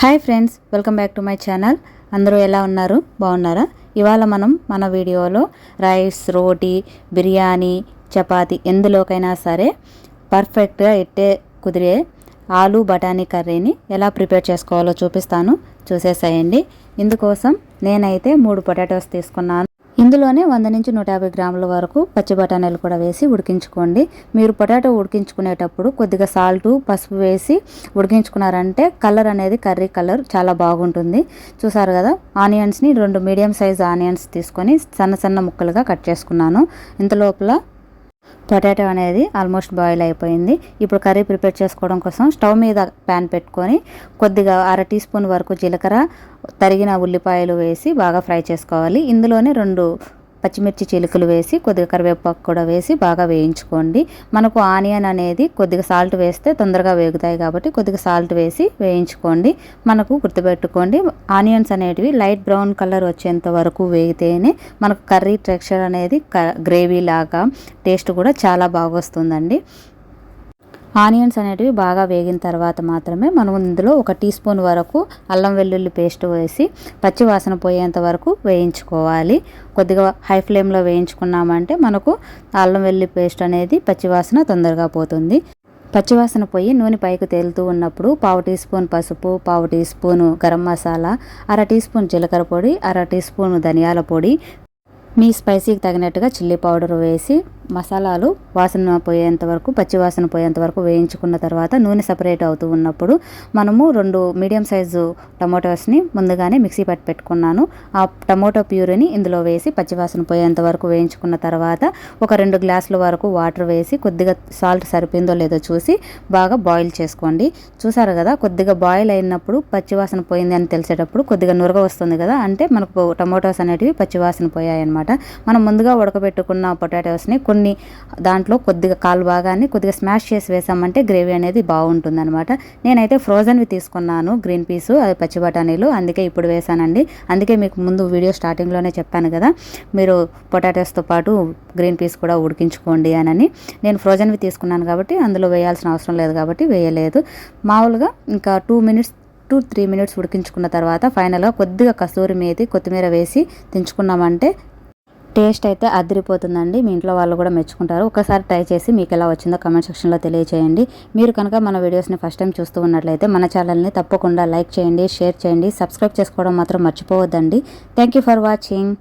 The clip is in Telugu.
Hi friends welcome back to my channel. అందరూ ఎలా ఉన్నారు? బాగున్నారా? ఇవాళ మనం మన వీడియోలో రైస్ రోటీ బిర్యానీ చపాతి ఎందులోకైనా సరే పర్ఫెక్ట్గా ఎట్టే కుదిరే ఆలు బఠానీ కర్రీని ఎలా ప్రిపేర్ చేసుకోవాలో చూపిస్తాను. చూసేసేయండి. ఇందుకోసం నేనైతే మూడు పొటాటోస్ తీసుకున్నాను. ఇందులోనే వంద నుంచి నూట యాభై గ్రాముల వరకు పచ్చి బఠానీలు కూడా వేసి ఉడికించుకోండి. మీరు పొటాటో ఉడికించుకునేటప్పుడు కొద్దిగా సాల్ట్ పసుపు వేసి ఉడికించుకున్నారంటే కలర్ అనేది కర్రీ కలర్ చాలా బాగుంటుంది. చూసారు కదా? ఆనియన్స్ని రెండు మీడియం సైజ్ ఆనియన్స్ తీసుకొని సన్న సన్న ముక్కలుగా కట్ చేసుకున్నాను. ఇంత లోపల పొటాటో అనేది ఆల్మోస్ట్ బాయిల్ అయిపోయింది. ఇప్పుడు కర్రీ ప్రిపేర్ చేసుకోవడం కోసం స్టవ్ మీద ప్యాన్ పెట్టుకొని కొద్దిగా అర టీ స్పూన్ వరకు జీలకర్ర తరిగిన ఉల్లిపాయలు వేసి బాగా ఫ్రై చేసుకోవాలి. ఇందులోనే రెండు పచ్చిమిర్చి చిలుకలు వేసి కొద్దిగా కరివేపాకు కూడా వేసి బాగా వేయించుకోండి. మనకు ఆనియన్ అనేది కొద్దిగా సాల్ట్ వేస్తే తొందరగా వేగుతాయి కాబట్టి కొద్దిగా సాల్ట్ వేసి వేయించుకోండి. మనకు గుర్తుపెట్టుకోండి ఆనియన్స్ అనేటివి లైట్ బ్రౌన్ కలర్ వచ్చేంత వరకు వేగితేనే మనకు కర్రీ టెక్స్చర్ అనేది గ్రేవీ లాగా టేస్ట్ కూడా చాలా బాగా వస్తుందండి. ఆనియన్స్ అనేటివి బాగా వేగిన తర్వాత మాత్రమే మనం ఇందులో ఒక టీ స్పూన్ వరకు అల్లం వెల్లుల్లి పేస్ట్ వేసి పచ్చి వాసన పోయేంత వరకు వేయించుకోవాలి. కొద్దిగా హై ఫ్లేమ్లో వేయించుకున్నామంటే మనకు అల్లం వెల్లుల్లి పేస్ట్ అనేది పచ్చివాసన తొందరగా పోతుంది. పచ్చివాసన పోయి నూనె పైకి తేలుతూ ఉన్నప్పుడు పావు టీ స్పూన్ పసుపు పావు టీ స్పూను గరం మసాలా అర టీ స్పూన్ జీలకర్ర పొడి అర టీ స్పూన్ ధనియాల పొడి మీ స్పైసీకి తగినట్టుగా చిల్లీ పౌడర్ వేసి మసాలాలు వాసన పోయేంత వరకు పచ్చి వాసన పోయేంత వరకు వేయించుకున్న తర్వాత నూనె సపరేట్ అవుతూ ఉన్నప్పుడు మనము రెండు మీడియం సైజు టమాటోస్ని ముందుగానే మిక్సీ పట్టి పెట్టుకున్నాను. ఆ టమాటో ప్యూరిని ఇందులో వేసి పచ్చివాసన పోయేంత వరకు వేయించుకున్న తర్వాత ఒక రెండు గ్లాసుల వరకు వాటర్ వేసి కొద్దిగా సాల్ట్ సరిపోయిందో లేదో చూసి బాగా బాయిల్ చేసుకోండి. చూసారు కదా కొద్దిగా బాయిల్ అయినప్పుడు పచ్చివాసన పోయింది అని తెలిసేటప్పుడు కొద్దిగా నురగ వస్తుంది కదా అంటే మనకు టమాటోస్ అనేటివి పచ్చివాసన పోయాయి అనమాట మనం ముందుగా ఉడకబెట్టుకున్న పొటాటోస్ని కొన్ని కొన్ని దాంట్లో కొద్దిగా కాలు భాగాన్ని కొద్దిగా స్మాష్ చేసి వేసామంటే గ్రేవీ అనేది బాగుంటుంది అనమాట నేనైతే ఫ్రోజన్వి తీసుకున్నాను గ్రీన్ పీసు అది పచ్చి బఠానీలు అందుకే ఇప్పుడు వేసానండి. అందుకే మీకు ముందు వీడియో స్టార్టింగ్లోనే చెప్పాను కదా మీరు పొటాటోస్తో పాటు గ్రీన్ పీస్ కూడా ఉడికించుకోండి అని నేను ఫ్రోజన్వి తీసుకున్నాను కాబట్టి అందులో వేయాల్సిన అవసరం లేదు కాబట్టి వేయలేదు. మామూలుగా ఇంకా two minutes two three minutes ఉడికించుకున్న తర్వాత ఫైనల్గా కొద్దిగా కస్తూరి మేతి కొత్తిమీర వేసి తెంచుకున్నామంటే టేస్ట్ అయితే అదిరిపోతుందండి. మీ ఇంట్లో వాళ్ళు కూడా మెచ్చుకుంటారు. ఒకసారి ట్రై చేసి మీకు ఎలా వచ్చిందో కమెంట్ సెక్షన్లో తెలియజేయండి మీరు కనుక మన వీడియోస్ని ఫస్ట్ టైం చూస్తూ ఉన్నట్లయితే మన ఛానల్ని తప్పకుండా లైక్ చేయండి షేర్ చేయండి. సబ్స్క్రైబ్ చేసుకోవడం మాత్రం మర్చిపోవద్దండి. Thank for watching.